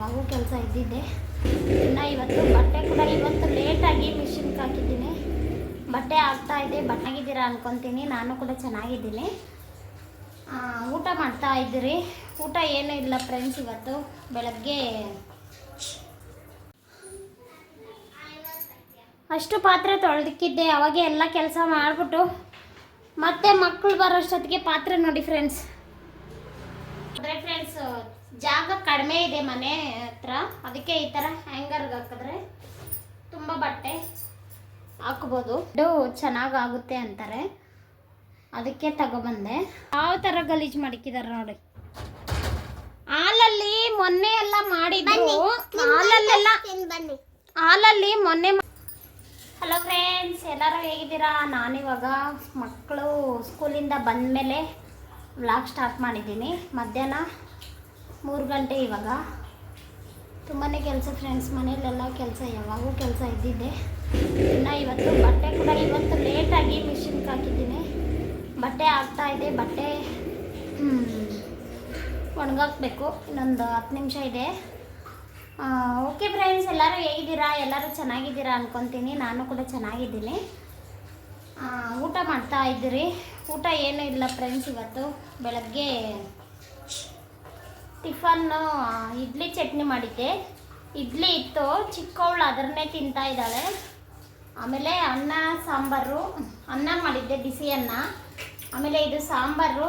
ಹಾಗೂ ಕೆಲಸ ಇದ್ದಿದ್ದೆ. ಇನ್ನು ಇವತ್ತು ಬಟ್ಟೆ ಕೂಡ ಇವತ್ತು ಲೇಟಾಗಿ ಮಿಷಿನ್ಗೆ ಹಾಕಿದ್ದೀನಿ. ಬಟ್ಟೆ ಆಗ್ತಾ ಇದೆ ಬಟ್ಟಾಗಿದ್ದೀರಾ ಅನ್ಕೊತೀನಿ. ನಾನು ಕೂಡ ಚೆನ್ನಾಗಿದ್ದೀನಿ. ಊಟ ಮಾಡ್ತಾ ಇದ್ದೀರಿ? ಊಟ ಏನೂ ಇಲ್ಲ ಫ್ರೆಂಡ್ಸ್ ಇವತ್ತು. ಬೆಳಗ್ಗೆ ಅಷ್ಟು ಪಾತ್ರೆ ತೊಳೆದಿಕ್ಕಿದ್ದೆ. ಅವಾಗೆ ಎಲ್ಲ ಕೆಲಸ ಮಾಡಿಬಿಟ್ಟು ಮತ್ತೆ ಮಕ್ಕಳು ಬರೋಷ್ಟೊತ್ತಿಗೆ ಪಾತ್ರೆ ನೋಡಿ ಫ್ರೆಂಡ್ಸ್ ಅಂದರೆ ಫ್ರೆಂಡ್ಸ್ ಜಾಗ ಕಡಿಮೆ ಇದೆ ಮನೆ ಹತ್ರ. ಅದಕ್ಕೆ ಈ ಥರ ಹ್ಯಾಂಗರ್ಗೆ ಹಾಕಿದ್ರೆ ತುಂಬ ಬಟ್ಟೆ ಹಾಕ್ಬೋದು. ಚೆನ್ನಾಗಿ ಚೆನ್ನಾಗಾಗುತ್ತೆ ಅಂತಾರೆ. ಅದಕ್ಕೆ ತಗೊಬಂದೆ. ಯಾವ ಥರ ಗಲೀಜು ಮಾಡಿಕ್ಕಿದ್ದಾರೆ ನೋಡಿ. ಹಾಲಲ್ಲಿ ಮೊನ್ನೆ ಎಲ್ಲ ಮಾಡಿದ್ರು. ಹಾಲಲ್ಲೆಲ್ಲ ಹಾಲಲ್ಲಿ ಮೊನ್ನೆ ಹಲೋ ಫ್ರೆಂಡ್ಸ್ ಎಲ್ಲರೂ ಹೇಗಿದ್ದೀರಾ? ನಾನಿವಾಗ ಮಕ್ಕಳು ಸ್ಕೂಲಿಂದ ಬಂದಮೇಲೆ ವ್ಲಾಗ್ ಸ್ಟಾರ್ಟ್ ಮಾಡಿದ್ದೀನಿ. ಮಧ್ಯಾಹ್ನ ಮೂರು ಗಂಟೆ ಇವಾಗ. ತುಂಬಾ ಕೆಲಸ ಫ್ರೆಂಡ್ಸ್ ಮನೆಯಲ್ಲೆಲ್ಲ ಕೆಲಸ ಯಾವಾಗೂ ಕೆಲಸ ಇದ್ದಿದ್ದೆ. ಇನ್ನು ಇವತ್ತು ಬಟ್ಟೆ ಕೂಡ ಇವತ್ತು ಲೇಟಾಗಿ ಮಿಷಿನ್ಗೆ ಹಾಕಿದ್ದೀನಿ. ಬಟ್ಟೆ ಆಗ್ತಾ ಇದೆ, ಬಟ್ಟೆ ಒಣಗಾಕಬೇಕು. ಇನ್ನೊಂದು ಹತ್ತು ನಿಮಿಷ ಇದೆ. ಓಕೆ ಫ್ರೆಂಡ್ಸ್ ಎಲ್ಲರೂ ಹೇಗಿದ್ದೀರಾ? ಎಲ್ಲರೂ ಚೆನ್ನಾಗಿದ್ದೀರಾ ಅಂದ್ಕೊತೀನಿ ನಾನು ಕೂಡ ಚೆನ್ನಾಗಿದ್ದೀನಿ. ಊಟ ಮಾಡ್ತಾ ಇದ್ದೀರಿ. ಊಟ ಏನೂ ಇಲ್ಲ ಫ್ರೆಂಡ್ಸ್ ಇವತ್ತು. ಬೆಳಗ್ಗೆ ಟಿಫನ್ನು ಇಡ್ಲಿ ಚಟ್ನಿ ಮಾಡಿದ್ದೆ. ಇಡ್ಲಿ ಇತ್ತು ಚಿಕ್ಕವಳು ಅದರನ್ನೇ ತಿಂತಾ ಇದ್ದಾಳೆ. ಆಮೇಲೆ ಅನ್ನ ಸಾಂಬಾರು ಅನ್ನ ಮಾಡಿದ್ದೆ ಬಿಸಿ ಅನ್ನ. ಆಮೇಲೆ ಇದು ಸಾಂಬಾರು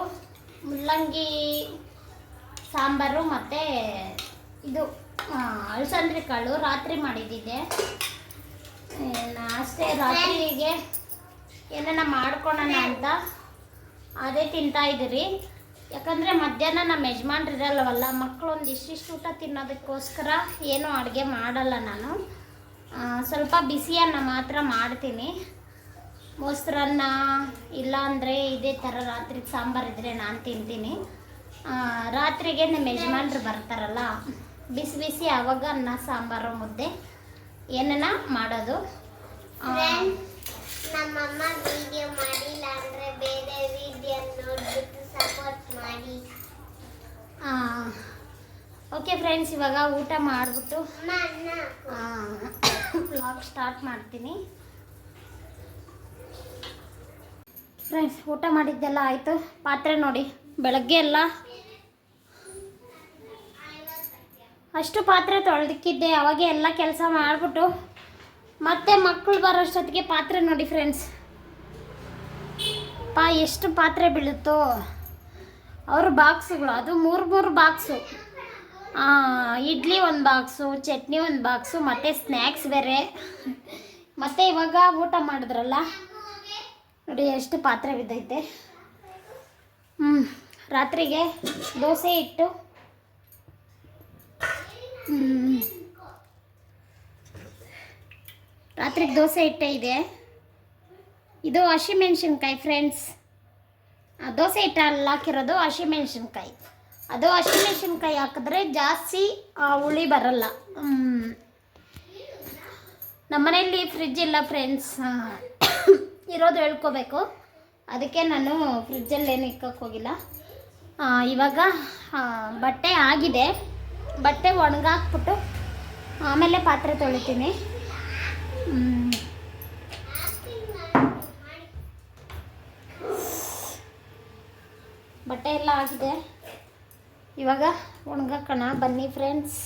ಮುಲ್ಲಂಗಿ ಸಾಂಬಾರು ಮತ್ತು ಇದು ಆ, ಕಾಳು ರಾತ್ರಿ ಮಾಡಿದ್ದಿದ್ದೆ. ಏನ್ ಅಷ್ಟೇ ರಾತ್ರಿಗೆ ಏನನ್ನ ಮಾಡ್ಕೊಳೋಣ ಅಂತ ಅದೇ ತಿಂತಾ ಇದ್ದೀರಿ. ಯಾಕಂದರೆ ಮಧ್ಯಾಹ್ನ ನಮ್ಮ ಯಜಮಾನ್ರು ಇರಲ್ಲವಲ್ಲ ಮಕ್ಕಳು ಒಂದು ಇಷ್ಟಿಷ್ಟು ಊಟ ತಿನ್ನೋದಕ್ಕೋಸ್ಕರ ಏನೂ ಅಡುಗೆ ಮಾಡಲ್ಲ ನಾನು. ಸ್ವಲ್ಪ ಬಿಸಿ ಅನ್ನ ಮಾತ್ರ ಮಾಡ್ತೀನಿ. ಮೊಸರನ್ನ ಇಲ್ಲಾಂದರೆ ಇದೇ ಥರ ರಾತ್ರಿ ಸಾಂಬಾರು ಇದ್ದರೆ ನಾನು ತಿಂತೀನಿ. ರಾತ್ರಿಗೆ ನಮ್ಮ ಯಜಮಾನ್ರು ಬರ್ತಾರಲ್ಲ, ಬಿಸಿ ಬಿಸಿ ಆವಾಗ ಅನ್ನ, ಸಾಂಬಾರು, ಮುದ್ದೆ ಏನನ್ನ ಮಾಡೋದು. ನಮ್ಮಮ್ಮ ವಿಡಿಯೋ ಮಾಡಿಲ್ಲ ಅಂದರೆ ಬೇರೆ ವಿಡಿಯೋ ನೋಡಿಬಿಟ್ಟು ಸಪೋರ್ಟ್ ಮಾಡಿ ಓಕೆ ಫ್ರೆಂಡ್ಸ್ ಇವಾಗ ಊಟ ಮಾಡಿಬಿಟ್ಟು ವ್ಲಾಗ್ ಸ್ಟಾರ್ಟ್ ಮಾಡ್ತೀನಿ. ಫ್ರೆಂಡ್ಸ್ ಊಟ ಮಾಡಿದ್ದೆಲ್ಲ ಆಯಿತು. ಪಾತ್ರೆ ನೋಡಿ ಬೆಳಗ್ಗೆ ಎಲ್ಲ. ಅಷ್ಟು ಪಾತ್ರೆ ತೊಳೆದಿಕ್ಕಿದ್ದೆ ಅವಾಗೆ ಎಲ್ಲ ಕೆಲಸ ಮಾಡಿಬಿಟ್ಟು. ಮತ್ತೆ ಮಕ್ಕಳು ಬರೋಷ್ಟೊತ್ತಿಗೆ ಪಾತ್ರೆ ನೋಡಿ ಫ್ರೆಂಡ್ಸ್ ಪಾ ಎಷ್ಟು ಪಾತ್ರೆ ಬೀಳುತ್ತೋ. ಅವ್ರ ಬಾಕ್ಸುಗಳು, ಅದು ಮೂರು ಮೂರು ಬಾಕ್ಸು. ಇಡ್ಲಿ ಒಂದು ಬಾಕ್ಸು, ಚಟ್ನಿ ಒಂದು ಬಾಕ್ಸು, ಮತ್ತು ಸ್ನ್ಯಾಕ್ಸ್ ಬೇರೆ. ಮತ್ತು ಇವಾಗ ಊಟ ಮಾಡಿದ್ರಲ್ಲ? ನೋಡಿ ಎಷ್ಟು ಪಾತ್ರೆ ಬಿದ್ದೈತೆ. ಹ್ಞೂ ರಾತ್ರಿಗೆ ದೋಸೆ ಇಟ್ಟು. ರಾತ್ರಿಗೆ ದೋಸೆ ಇಟ್ಟೆ ಇದೆ. ಇದು ಹಸಿಮೆಣ್ಸಿನ್ಕಾಯಿ ಫ್ರೆಂಡ್ಸ್ ದೋಸೆ ಹಿಟ್ಟಲ್ಲಿ ಹಾಕಿರೋದು ಹಸಿಮೆಣ್ಸಿನ್ಕಾಯಿ. ಅದು ಹಸಿಮೆಣ್ಸಿನ್ಕಾಯಿ ಹಾಕಿದ್ರೆ ಜಾಸ್ತಿ ಹುಳಿ ಬರಲ್ಲ. ನಮ್ಮ ಮನೆಯಲ್ಲಿ ಫ್ರಿಜ್ ಇಲ್ಲ ಫ್ರೆಂಡ್ಸ್ ಇರೋದು ಹೇಳ್ಕೋಬೇಕು. ಅದಕ್ಕೆ ನಾನು ಫ್ರಿಜ್ಜಲ್ಲಿ ಏನು ಇಕ್ಕಕ್ಕೆ ಹೋಗಿಲ್ಲ. ಇವಾಗ ಬಟ್ಟೆ ಆಗಿದೆ. ಬಟ್ಟೆ ಒಣಗಾಕ್ಬಿಟ್ಟು ಆಮೇಲೆ ಪಾತ್ರೆ ತೊಳಿತೀನಿ. ಬಟ್ಟೆ ಎಲ್ಲ ಆಗಿದೆ. ಇವಾಗ ಒಣಗಾಕೋಣ. ಬನ್ನಿ ಫ್ರೆಂಡ್ಸ್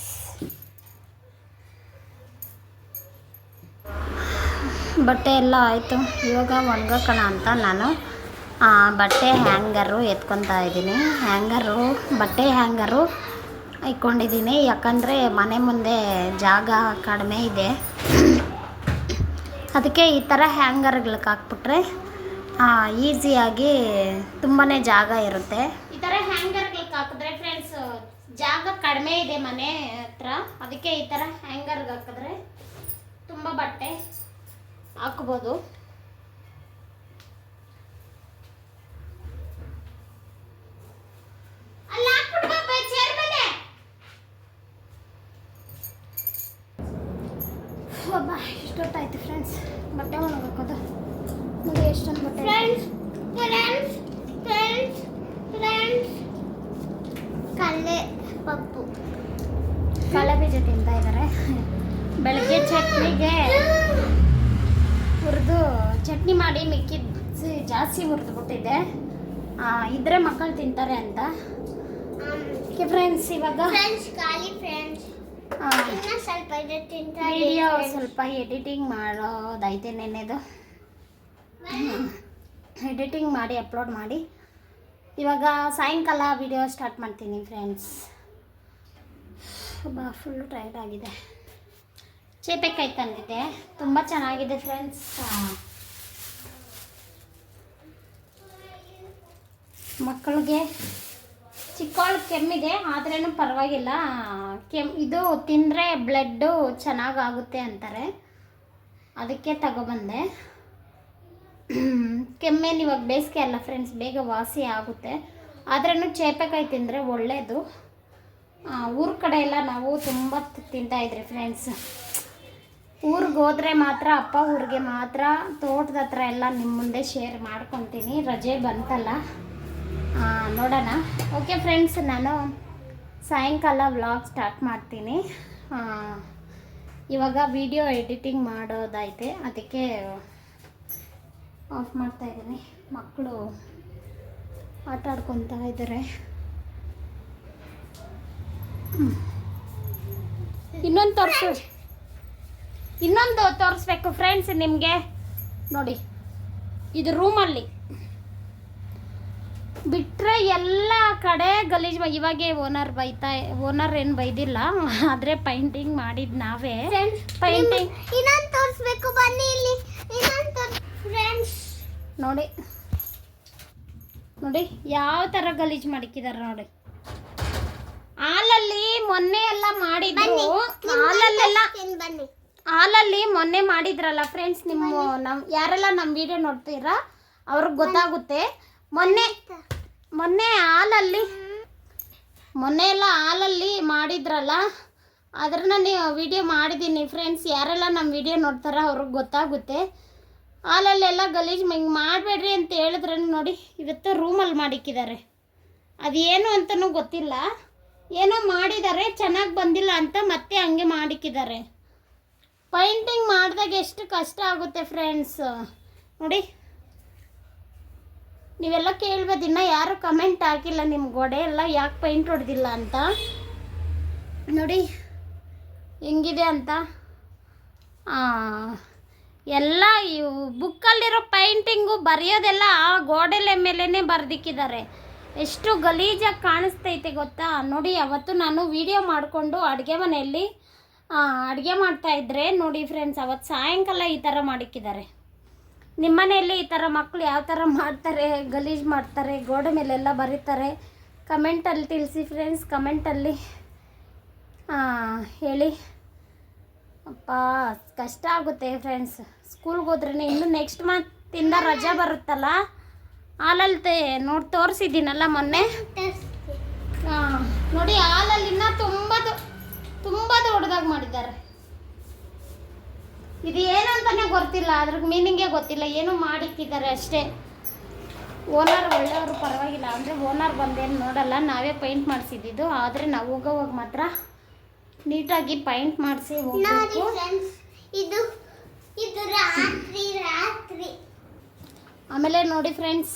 ಬಟ್ಟೆ ಎಲ್ಲ ಆಯಿತು. ಇವಾಗ ಒಣಗಾಕೋಣ ಅಂತ ನಾನು ಬಟ್ಟೆ ಹ್ಯಾಂಗರು ಎತ್ಕೊತಾ ಇದ್ದೀನಿ. ಹ್ಯಾಂಗರು ಬಟ್ಟೆ ಹ್ಯಾಂಗರು ಇಟ್ಕೊಂಡಿದ್ದೀನಿ. ಯಾಕಂದರೆ ಮನೆ ಮುಂದೆ ಜಾಗ ಕಡಿಮೆ ಇದೆ. ಅದಕ್ಕೆ ಈ ಥರ ಹ್ಯಾಂಗರ್ಗಳಿಗೆ ಹಾಕ್ಬಿಟ್ರೆ ಈಸಿಯಾಗಿ ತುಂಬಾ ಜಾಗ ಇರುತ್ತೆ. ಈ ಥರ ಹ್ಯಾಂಗರ್ಗಳಿಗೆ ಹಾಕಿದ್ರೆ ಫ್ರೆಂಡ್ಸ್ ಜಾಗ ಕಡಿಮೆ ಇದೆ ಮನೆ ಹತ್ರ. ಅದಕ್ಕೆ ಈ ಥರ ಹ್ಯಾಂಗರ್ಗೆ ಹಾಕಿದ್ರೆ ತುಂಬ ಬಟ್ಟೆ ಹಾಕ್ಬೋದು. ಇಷ್ಟೊತ್ತಾಯ್ತು ಫ್ರೆಂಡ್ಸ್ ಬಟ್ಟೆ ಒಣಗಾಕೋದು ನೋಡಿ ಎಷ್ಟೊಂದು ಬಟ್ಟೆ ಫ್ರೆಂಡ್ಸ್ ಫ್ರೆಂಡ್ಸ್ ಫ್ರೆಂಡ್ಸ್ ಫ್ರೆಂಡ್ಸ್ ಕಲೆ ಪಪ್ಪು ಕಳಬೀಜ ತಿಂತಾ ಇದ್ದಾರೆ. ಬೆಳಗ್ಗೆ ಚಟ್ನಿಗೆ ಹುರಿದು ಚಟ್ನಿ ಮಾಡಿ ಮಿಕ್ಕಿದ್ದು ಜಾಸ್ತಿ ಹುರಿದ್ಬಿಟ್ಟಿದ್ದೆ ಇದ್ರೆ ಮಕ್ಕಳು ತಿಂತಾರೆ ಅಂತ. ಓಕೆ ಫ್ರೆಂಡ್ಸ್ ಇವಾಗ ಫ್ರೆಂಡ್ಸ್ ಖಾಲಿ ಫ್ರೆಂಡ್ಸ್ ಸ್ವಲ್ಪ ಇದೆ ತಿಂತಾ ವಿಡಿಯೋ ಸ್ವಲ್ಪ ಎಡಿಟಿಂಗ್ ಮಾಡೋದೈತೆ ನೆನ್ನೆದು. ಎಡಿಟಿಂಗ್ ಮಾಡಿ ಅಪ್ಲೋಡ್ ಮಾಡಿ. ಇವಾಗ ಸಾಯಂಕಾಲ ವಿಡಿಯೋ ಸ್ಟಾರ್ಟ್ ಮಾಡ್ತೀನಿ ಫ್ರೆಂಡ್ಸ್ ಬಾ ಫುಲ್ಲು ಟೈರ್ಡ್ ಆಗಿದೆ. ಚೇಪೆಕಾಯಿ ತಂದಿದ್ದೆ. ತುಂಬ ಚೆನ್ನಾಗಿದೆ ಫ್ರೆಂಡ್ಸ್ ಮಕ್ಕಳಿಗೆ ಚಿಕ್ಕವಳು ಕೆಮ್ಮಿದೆ, ಆದ್ರೇನು ಪರವಾಗಿಲ್ಲ. ಕೆಮ್, ಇದು ತಿಂದರೆ ಬ್ಲಡ್ಡು ಚೆನ್ನಾಗಾಗುತ್ತೆ ಅಂತಾರೆ. ಅದಕ್ಕೆ ತಗೊಬಂದೆ ಕೆಮ್ಮೇನು ಇವಾಗ ಬೇಸಿಗೆ ಅಲ್ಲ ಫ್ರೆಂಡ್ಸ್ ಬೇಗ ವಾಸಿ ಆಗುತ್ತೆ. ಆದ್ರೂ ಚೇಪೆಕಾಯಿ ತಿಂದರೆ ಒಳ್ಳೆಯದು ಊರ ಕಡೆ ಎಲ್ಲ ನಾವು ತುಂಬ ತಿಂತಾಯಿದ್ರಿ ಫ್ರೆಂಡ್ಸ್ ಊರಿಗೆ ಹೋದರೆ ಮಾತ್ರ, ಅಪ್ಪ ಊರಿಗೆ ಮಾತ್ರ, ತೋಟದ ಹತ್ರ ಎಲ್ಲ ನಿಮ್ಮ ಮುಂದೆ ಶೇರ್ ಮಾಡ್ಕೊತೀನಿ. ರಜೆ ಬಂತಲ್ಲ. ನೋಡೋಣ. ಓಕೆ ಫ್ರೆಂಡ್ಸ್ ನಾನು ಸಾಯಂಕಾಲ ವ್ಲಾಗ್ ಸ್ಟಾರ್ಟ್ ಮಾಡ್ತೀನಿ. ಇವಾಗ ವಿಡಿಯೋ ಎಡಿಟಿಂಗ್ ಮಾಡೋದೈತೆ ಅದಕ್ಕೆ ಆಫ್ ಮಾಡ್ತಾ ಇದ್ದೀನಿ. ಮಕ್ಕಳು ಆಟ ಆಡ್ಕೊತಾ ಇದ್ದಾರೆ. ಇನ್ನೊಂದು ತೋರಿಸು. ಇನ್ನೊಂದು ತೋರಿಸ್ಬೇಕು ಫ್ರೆಂಡ್ಸ್ ನಿಮಗೆ. ನೋಡಿ ಇದು ರೂಮಲ್ಲಿ ಬಿಟ್ಟರೆ ಎಲ್ಲ ಕಡೆ ಗಲೀಜ್ ಇವಾಗ ಇವಾಗೆ ಓನರ್ ಬೈತಾ ಓನರ್ ಏನು ಬೈದಿಲ್ಲ. ಆದರೆ ಪೈಂಟಿಂಗ್ ಮಾಡಿದ್ದು ನಾವೇ. ಪೈಂಟಿಂಗ್ ಇನ್ನೊಂದು ತೋರಿಸ್ಬೇಕು ಬನ್ನಿ ಇಲ್ಲಿ. ಇನ್ನೊಂದು ಫ್ರೆಂಡ್ಸ್ ನೋಡಿ. ನೋಡಿ ಯಾವ ಥರ ಗಲೀಜು ಮಾಡಿಕ್ಕಿದ್ದಾರೆ ನೋಡಿ. ಹಾಲಲ್ಲಿ ಮೊನ್ನೆ ಎಲ್ಲ ಮಾಡಿದ್ರು. ಹಾಲಲ್ಲೆಲ್ಲ ಹಾಲಲ್ಲಿ ಮೊನ್ನೆ ಮಾಡಿದ್ರಲ್ಲ ಫ್ರೆಂಡ್ಸ್ ನಿಮ್ಮ ನಮ್ ಯಾರೆಲ್ಲ ನಮ್ಮ ವಿಡಿಯೋ ನೋಡ್ತೀರಾ ಅವ್ರಿಗೆ ಗೊತ್ತಾಗುತ್ತೆ. ಮೊನ್ನೆ ಮೊನ್ನೆ ಹಾಲಲ್ಲಿ ಮೊನ್ನೆ ಎಲ್ಲ ಹಾಲಲ್ಲಿ ಮಾಡಿದ್ರಲ್ಲ ಅದ್ರನ್ನ ನೀವು ವಿಡಿಯೋ ಮಾಡಿದ್ದೀನಿ ಫ್ರೆಂಡ್ಸ್ ಯಾರೆಲ್ಲ ನಮ್ಮ ವಿಡಿಯೋ ನೋಡ್ತಾರ ಅವ್ರಿಗೆ ಗೊತ್ತಾಗುತ್ತೆ. ಹಾಲಲ್ಲೆಲ್ಲ ಗಲೀಜು ಹಿಂಗೆ ಮಾಡಬೇಡ್ರಿ ಅಂತ ಹೇಳಿದ್ರೆ ನೋಡಿ ಇವತ್ತು ರೂಮಲ್ಲಿ ಮಾಡಿಕ್ಕಿದ್ದಾರೆ. ಅದೇನು ಅಂತನೂ ಗೊತ್ತಿಲ್ಲ. ಏನೋ ಮಾಡಿದ್ದಾರೆ, ಚೆನ್ನಾಗಿ ಬಂದಿಲ್ಲ ಅಂತ ಮತ್ತೆ ಹಂಗೆ ಮಾಡಿಕ್ಕಿದ್ದಾರೆ. ಪೈಂಟಿಂಗ್ ಮಾಡಿದಾಗ ಎಷ್ಟು ಕಷ್ಟ ಆಗುತ್ತೆ ಫ್ರೆಂಡ್ಸ್. ನೋಡಿ. ನೀವೆಲ್ಲ ಕೇಳ್ಬೋದು, ಇನ್ನ ಯಾರು ಕಮೆಂಟ್ ಹಾಕಿಲ್ಲ ನಿಮ್ಮ ಗೋಡೆ ಎಲ್ಲ ಯಾಕೆ ಪೈಂಟ್ ಹೊಡೆದಿಲ್ಲ ಅಂತ. ನೋಡಿ, ಹೆಂಗಿದೆ ಅಂತ. ಎಲ್ಲ ಇವು ಬುಕ್ಕಲ್ಲಿರೋ ಪೈಂಟಿಂಗು ಬರೆಯೋದೆಲ್ಲ ಆ ಗೋಡೆಲೆ ಮೇಲೇ ಬರೆದಿಕ್ಕಿದ್ದಾರೆ. ಎಷ್ಟು ಗಲೀಜಾಗಿ ಕಾಣಿಸ್ತೈತೆ ಗೊತ್ತಾ? ನೋಡಿ, ಅವತ್ತು ನಾನು ವಿಡಿಯೋ ಮಾಡಿಕೊಂಡು ಅಡುಗೆ ಮನೆಯಲ್ಲಿ ಅಡುಗೆ ಮಾಡ್ತಾ ಇದ್ರೆ ನೋಡಿ ಫ್ರೆಂಡ್ಸ್ ಅವತ್ತು ಸಾಯಂಕಾಲ ಈ ಥರ ಮಾಡಿಕ್ಕಿದ್ದಾರೆ. ನಿಮ್ಮ ಮನೆಯಲ್ಲಿ ಈ ಥರ ಮಕ್ಕಳು ಯಾವ ಥರ ಮಾಡ್ತಾರೆ, ಗಲೀಜು ಮಾಡ್ತಾರೆ, ಗೋಡೆ ಮೇಲೆಲ್ಲ ಬರೀತಾರೆ ಕಮೆಂಟಲ್ಲಿ ತಿಳಿಸಿ ಫ್ರೆಂಡ್ಸ್ ಕಮೆಂಟಲ್ಲಿ ಹೇಳಿ. ಅಪ್ಪ, ಕಷ್ಟ ಆಗುತ್ತೆ ಫ್ರೆಂಡ್ಸ್ ಸ್ಕೂಲ್ಗೆ ಹೋದ್ರೇ ಇನ್ನು ನೆಕ್ಸ್ಟ್ ಮಂತಿಂದ ರಜೆ ಬರುತ್ತಲ್ಲ? ಹಾಲಲ್ಲಿ ನೋಡಿ ತೋರಿಸಿದ್ದೀನಲ್ಲ ಮೊನ್ನೆ? ಹಾಂ, ನೋಡಿ ಹಾಲಲ್ಲಿ ಇನ್ನ ತುಂಬ ತುಂಬ ದೊಡ್ಡದಾಗಿ ಮಾಡಿದ್ದಾರೆ. ಇದು ಏನು ಅಂತಾನೆ ಗೊತ್ತಿಲ್ಲ ಅದ್ರ ಮೀನಿಂಗೇ ಗೊತ್ತಿಲ್ಲ, ಏನು ಮಾಡಿಕ್ಕಿದ್ದಾರೆ ಅಷ್ಟೇ. ಓನರ್ ಒಳ್ಳೆಯವರು ಪರವಾಗಿಲ್ಲ, ಅಂದರೆ ಓನರ್ ಬಂದೇನು ನೋಡಲ್ಲ, ನಾವೇ ಪೈಂಟ್ ಮಾಡಿಸಿದ್ದು ಆದರೆ ನಾವು ಹೋಗೋವಾಗ ಮಾತ್ರ ನೀಟಾಗಿ ಪೈಂಟ್ ಮಾಡಿಸಿ ಇದು ಇದು ರಾತ್ರಿ ರಾತ್ರಿ. ಆಮೇಲೆ ನೋಡಿ ಫ್ರೆಂಡ್ಸ್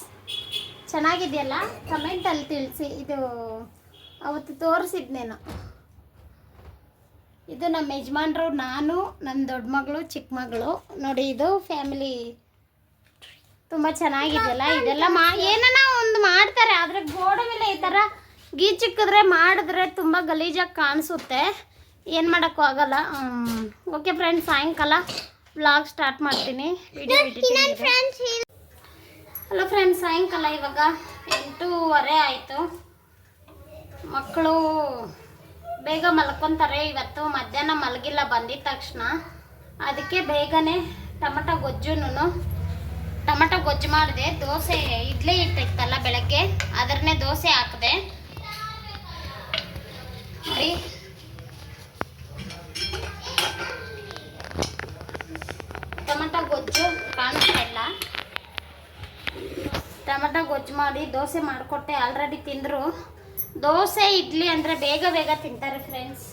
ಚೆನ್ನಾಗಿದೆಯಲ್ಲ? ಕಮೆಂಟಲ್ಲಿ ತಿಳಿಸಿ. ಇದು ಅವತ್ತು ತೋರಿಸಿದ್ನೇನು ಇದು ನಮ್ಮ ಯಜಮಾನ್ರು, ನಾನು ನನ್ನ ದೊಡ್ಡ ಮಗಳು ಚಿಕ್ಕ ಮಗಳು ನೋಡಿ, ಇದು ಫ್ಯಾಮಿಲಿ ತುಂಬ ಚೆನ್ನಾಗಿದೆಯಲ್ಲ? ಇದೆಲ್ಲ ಮಾ ಏನನ ಒಂದು ಮಾಡ್ತಾರೆ, ಆದರೆ ಗೋಡೆ ಮೇಲೆ ಈ ಥರ ಗೀಚಿಕ್ಕಿದ್ರೆ ಮಾಡಿದ್ರೆ ತುಂಬ ಗಲೀಜಾಗಿ ಕಾಣಿಸುತ್ತೆ. ಏನು ಮಾಡೋಕ್ಕೂ ಆಗೋಲ್ಲ. ಓಕೆ ಫ್ರೆಂಡ್ಸ್ ಸಾಯಂಕಾಲ. ವ್ಲಾಗ್ ಸ್ಟಾರ್ಟ್ ಮಾಡ್ತೀನಿ. ಹಲೋ ಫ್ರೆಂಡ್ಸ್ ಸಾಯಂಕಾಲ ಇವಾಗ ಎಂಟೂವರೆ ಆಯಿತು. ಮಕ್ಕಳು ಬೇಗ ಮಲ್ಕೊತಾರೆ. ಇವತ್ತು ಮಧ್ಯಾಹ್ನ ಮಲಗಿಲ್ಲ ಬಂದಿದ್ದ ತಕ್ಷಣ. ಅದಕ್ಕೆ ಬೇಗನೆ ಟೊಮಟೊ ಗೊಜ್ಜುನು ಟೊಮಟೊ ಗೊಜ್ಜು ಮಾಡಿದೆ. ದೋಸೆ ಇಡ್ಲಿ ಇಟ್ಟಿತ್ತಲ್ಲ ಬೆಳಗ್ಗೆ. ಅದರನ್ನೇ ದೋಸೆ ಹಾಕಿದೆ. ನೋಡಿ ಟೊಮಟೊ ಗೊಜ್ಜು ಕಾಣಿಸ್ತಾ ಇಲ್ಲ ಗೊಜ್ಜು ಮಾಡಿ ದೋಸೆ ಮಾಡಿಕೊಟ್ಟೆ ಆಲ್ರೆಡಿ ತಿಂದರು. ದೋಸೆ, ಇಡ್ಲಿ ಅಂದರೆ ಬೇಗ ಬೇಗ ತಿಂತಾರೆ ಫ್ರೆಂಡ್ಸ್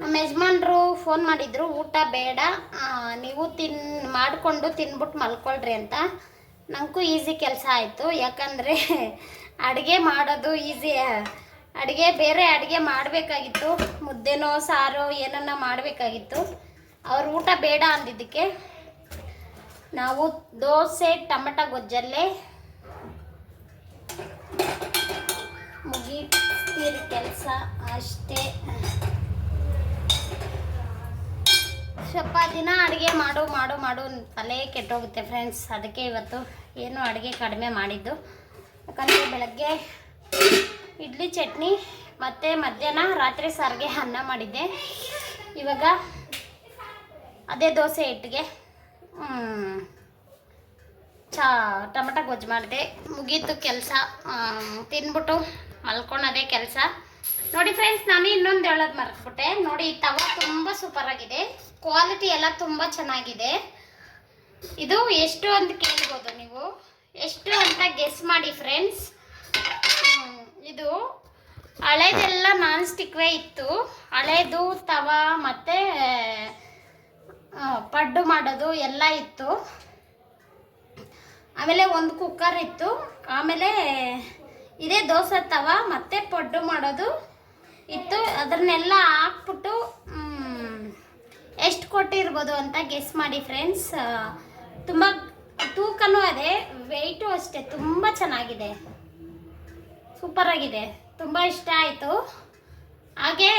ನಮ್ಮ ಯಜಮಾನ್ರು ಫೋನ್ ಮಾಡಿದ್ರು, ಊಟ ಬೇಡ ನೀವು ತಿನ್, ಮಾಡಿಕೊಂಡು ತಿನ್ಬಿಟ್ಟು ಮಲ್ಕೊಳ್ರಿ ಅಂತ. ನನಗೂ ಈಸಿ ಕೆಲಸ ಆಯಿತು. ಯಾಕಂದರೆ ಅಡುಗೆ ಮಾಡೋದು ಈಸಿ ಅಡುಗೆ ಬೇರೆ ಅಡುಗೆ ಮಾಡಬೇಕಾಗಿತ್ತು. ಮುದ್ದೆನೋ, ಸಾರೋ ಏನನ್ನ ಮಾಡಬೇಕಾಗಿತ್ತು. ಅವ್ರು ಊಟ ಬೇಡ ಅಂದಿದ್ದಕ್ಕೆ ನಾವು ದೋಸೆ, ಟಮಟೊ, ಗೊಜ್ಜಲ್ಲೇ ಮುಗಿತೀರಿ ಕೆಲಸ ಅಷ್ಟೇ. ಸ್ವಲ್ಪ ದಿನ ಅಡುಗೆ ಮಾಡು ಮಾಡು ಮಾಡು ತಲೆ ಕೆಟ್ಟೋಗುತ್ತೆ ಫ್ರೆಂಡ್ಸ್ ಅದಕ್ಕೆ ಇವತ್ತು ಏನು ಅಡುಗೆ ಕಡಿಮೆ ಮಾಡಿದ್ದು. ಯಾಕಂದರೆ ಬೆಳಗ್ಗೆ ಇಡ್ಲಿ ಚಟ್ನಿ ಮತ್ತು ಮಧ್ಯಾಹ್ನ ರಾತ್ರಿ ಸಾರಿಗೆ ಅನ್ನ ಮಾಡಿದ್ದೆ. ಇವಾಗ ಅದೇ ದೋಸೆ ಹಿಟ್ಟಿಗೆ. ಚಾ, ಟೊಮೆಟೊ ಗೊಜ್ಜು ಮಾಡಿದೆ. ಮುಗೀತು ಕೆಲಸ. ತಿನ್ಬಿಟ್ಟು ಮಲ್ಕೊಳೋದೇ ಕೆಲಸ. ನೋಡಿ ಫ್ರೆಂಡ್ಸ್ ನಾನು ಇನ್ನೊಂದು ಹೇಳೋದು ಮರೆತ್ಬಿಟ್ಟೆ. ನೋಡಿ ತವ ತುಂಬ ಸೂಪರ್ ಆಗಿದೆ ಕ್ವಾಲಿಟಿ ಎಲ್ಲ ತುಂಬ ಚೆನ್ನಾಗಿದೆ. ಇದು ಎಷ್ಟು ಅಂತ ಕೇಳ್ಬೋದು ನೀವು. ಎಷ್ಟು ಅಂತ ಗೆಸ್ ಮಾಡಿ ಫ್ರೆಂಡ್ಸ್ ಇದು ಹಳೇದೆಲ್ಲ ನಾನ್ ಸ್ಟಿಕ್ವೇ ಇತ್ತು. ಹಳೇದು, ತವ ಮತ್ತು ಪಡ್ಡು ಮಾಡೋದು ಎಲ್ಲ ಇತ್ತು. ಆಮೇಲೆ ಒಂದು ಕುಕ್ಕರ್ ಇತ್ತು. ಆಮೇಲೆ ಇದೇ ದೋಸೆ ತವ, ಮತ್ತೆ ಪಡ್ಡು ಮಾಡೋದು ಇತ್ತು. ಅದನ್ನೆಲ್ಲ ಹಾಕ್ಬಿಟ್ಟು ಎಷ್ಟು ಕೊಟ್ಟಿರ್ಬೋದು ಅಂತ ಗೆಸ್ ಮಾಡಿ ಫ್ರೆಂಡ್ಸ್ ತುಂಬ ತೂಕನೂ ಅದೇ ವೆಯ್ಟು ಅಷ್ಟೇ, ತುಂಬ ಚೆನ್ನಾಗಿದೆ. ಸೂಪರ್ ಆಗಿದೆ. ತುಂಬ ಇಷ್ಟ ಆಯಿತು. ಹಾಗೆ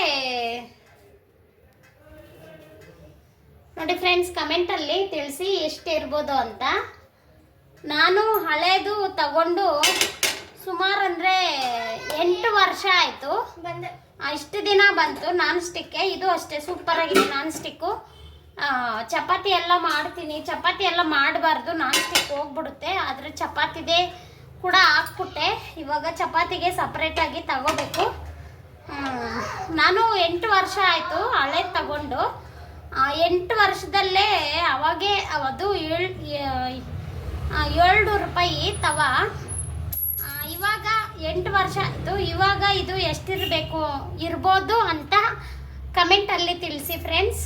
ನೋಡಿ ಫ್ರೆಂಡ್ಸ್ ಕಮೆಂಟಲ್ಲಿ ತಿಳಿಸಿ ಎಷ್ಟು ಇರ್ಬೋದು ಅಂತ. ನಾನು ಹಳೇದು ತಗೊಂಡು ಸುಮಾರು ಅಂದರೆ ಎಂಟು ವರ್ಷ ಆಯಿತು. ಇಷ್ಟು ದಿನ ಬಂತು ನಾನ್ ಸ್ಟಿಕ್ಕೆ ಇದು ಅಷ್ಟೇ ಸೂಪರ್ ಆಗಿದೆ ನಾನ್ ಸ್ಟಿಕ್ಕು ಚಪಾತಿ ಎಲ್ಲ ಮಾಡ್ತೀನಿ. ಚಪಾತಿ ಎಲ್ಲ ಮಾಡಬಾರ್ದು ನಾನ್ ಸ್ಟಿಕ್ ಹೋಗ್ಬಿಡುತ್ತೆ. ಆದರೆ ಚಪಾತಿದೆ ಕೂಡ ಹಾಕ್ಬಿಟ್ಟೆ. ಇವಾಗ ಚಪಾತಿಗೆ ಸಪ್ರೇಟಾಗಿ ತಗೋಬೇಕು. ನಾನು ಎಂಟು ವರ್ಷ ಆಯಿತು ಹಳೇದು ತಗೊಂಡು. ಎಂಟು ವರ್ಷದಲ್ಲೇ ಅವಾಗೇ ಅದು ಏಳು ಏಳ್ನೂರು ರೂಪಾಯಿ ತವ ಇವಾಗ ಎಂಟು ವರ್ಷ ಆಯಿತು ಇವಾಗ ಇದು ಎಷ್ಟಿರಬೇಕು, ಇರ್ಬೋದು ಅಂತ ಕಮೆಂಟಲ್ಲಿ ತಿಳಿಸಿ ಫ್ರೆಂಡ್ಸ್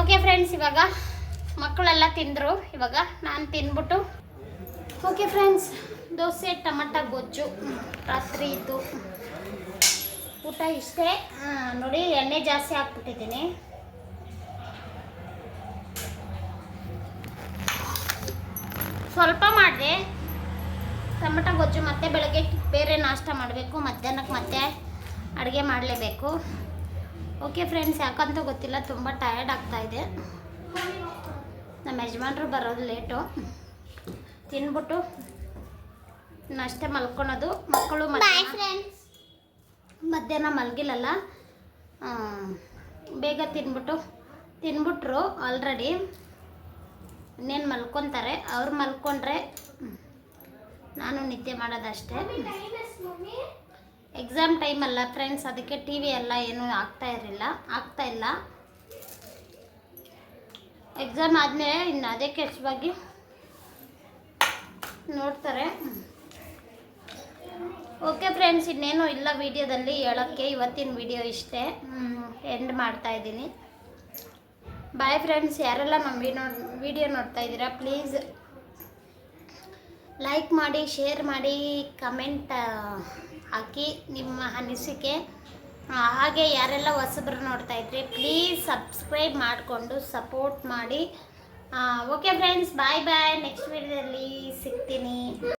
ಓಕೆ ಫ್ರೆಂಡ್ಸ್ ಇವಾಗ ಮಕ್ಕಳೆಲ್ಲ ತಿಂದರು, ಇವಾಗ ನಾನು ತಿಂದ್ಬಿಟ್ಟು ಓಕೆ ಫ್ರೆಂಡ್ಸ್ ದೋಸೆ, ಟೊಮಟ, ಗೊಜ್ಜು, ರಾತ್ರಿ ಇದ್ದು ಊಟ ಇಷ್ಟೇ. ನೋಡಿ ಎಣ್ಣೆ ಜಾಸ್ತಿ ಹಾಕ್ಬಿಟ್ಟಿದ್ದೀನಿ. ಸ್ವಲ್ಪ ಮಾಡಿದೆ. ಟೊಮೆಟೊ ಗೊಜ್ಜು ಮತ್ತೆ ಬೆಳಗ್ಗೆ ಬೇರೆ ನಾಷ್ಟ ಮಾಡಬೇಕು. ಮಧ್ಯಾಹ್ನಕ್ಕೆ ಮತ್ತೆ ಅಡುಗೆ ಮಾಡಲೇಬೇಕು. ಓಕೆ ಫ್ರೆಂಡ್ಸ್ ಯಾಕಂತ ಗೊತ್ತಿಲ್ಲ ತುಂಬ ಟಯರ್ಡ್ ಆಗ್ತಾಯಿದೆ ಇದೆ. ನಮ್ಮ ಯಜಮಾನ್ರು ಬರೋದು ಲೇಟು ತಿನ್ಬಿಟ್ಟು ನಾಷ್ಟೆ ಮಲ್ಕೊಳೋದು ಮಕ್ಕಳು ಫ್ರೆಂಡ್ಸ್ ಮಧ್ಯಾಹ್ನ ಮಲಗಿಲ್ಲಲ್ಲ ಬೇಗ ತಿನ್ಬಿಟ್ಟು, ತಿನ್ಬಿಟ್ರು ಆಲ್ರೆಡಿ ಇನ್ನೇನು ಮಲ್ಕೊತಾರೆ, ಅವ್ರು ಮಲ್ಕೊಂಡ್ರೆ ನಾನು ನಿದ್ದೆ ಮಾಡೋದಷ್ಟೇ. ಎಕ್ಸಾಮ್ ಟೈಮ್ ಅಲ್ಲ ಫ್ರೆಂಡ್ಸ್ ಅದಕ್ಕೆ ಟಿ ವಿ ಎಲ್ಲ ಏನೂ ಆಗ್ತಾ ಇರಲಿಲ್ಲ, ಆಗ್ತಾ ಇಲ್ಲ. ಎಕ್ಸಾಮ್ ಆದಮೇಲೆ ಇನ್ನು ಅದೇ ಕೆಚ್ಚವಾಗಿ ನೋಡ್ತಾರೆ. ಓಕೆ ಫ್ರೆಂಡ್ಸ್ ಇನ್ನೇನು ಇಲ್ಲ ವಿಡಿಯೋದಲ್ಲಿ ಹೇಳೋಕ್ಕೆ. ಇವತ್ತಿನ ವಿಡಿಯೋ ಇಷ್ಟೇ. ಎಂಡ್ ಮಾಡ್ತಾ ಇದ್ದೀನಿ. ಬಾಯ್ ಫ್ರೆಂಡ್ಸ್ ಯಾರೆಲ್ಲ ನಮ್ಮ ವಿಡಿಯೋ ನೋಡ್ತಾ ಇದ್ದೀರಾ ಪ್ಲೀಸ್ ಲೈಕ್ ಮಾಡಿ ಶೇರ್ ಮಾಡಿ ಕಮೆಂಟ್ ಹಾಕಿ ನಿಮ್ಮ ಅನಿಸಿಕೆ. ಹಾಗೆ ಯಾರೆಲ್ಲ ಹೊಸಬ್ರು ನೋಡ್ತಾ ಇದ್ರಿ ಪ್ಲೀಸ್ ಸಬ್ಸ್ಕ್ರೈಬ್ ಮಾಡಿಕೊಂಡು ಸಪೋರ್ಟ್ ಮಾಡಿ. Okay friends bye bye next ವಿಡಿಯೋದಲ್ಲಿ ಸಿಗ್ತೀನಿ.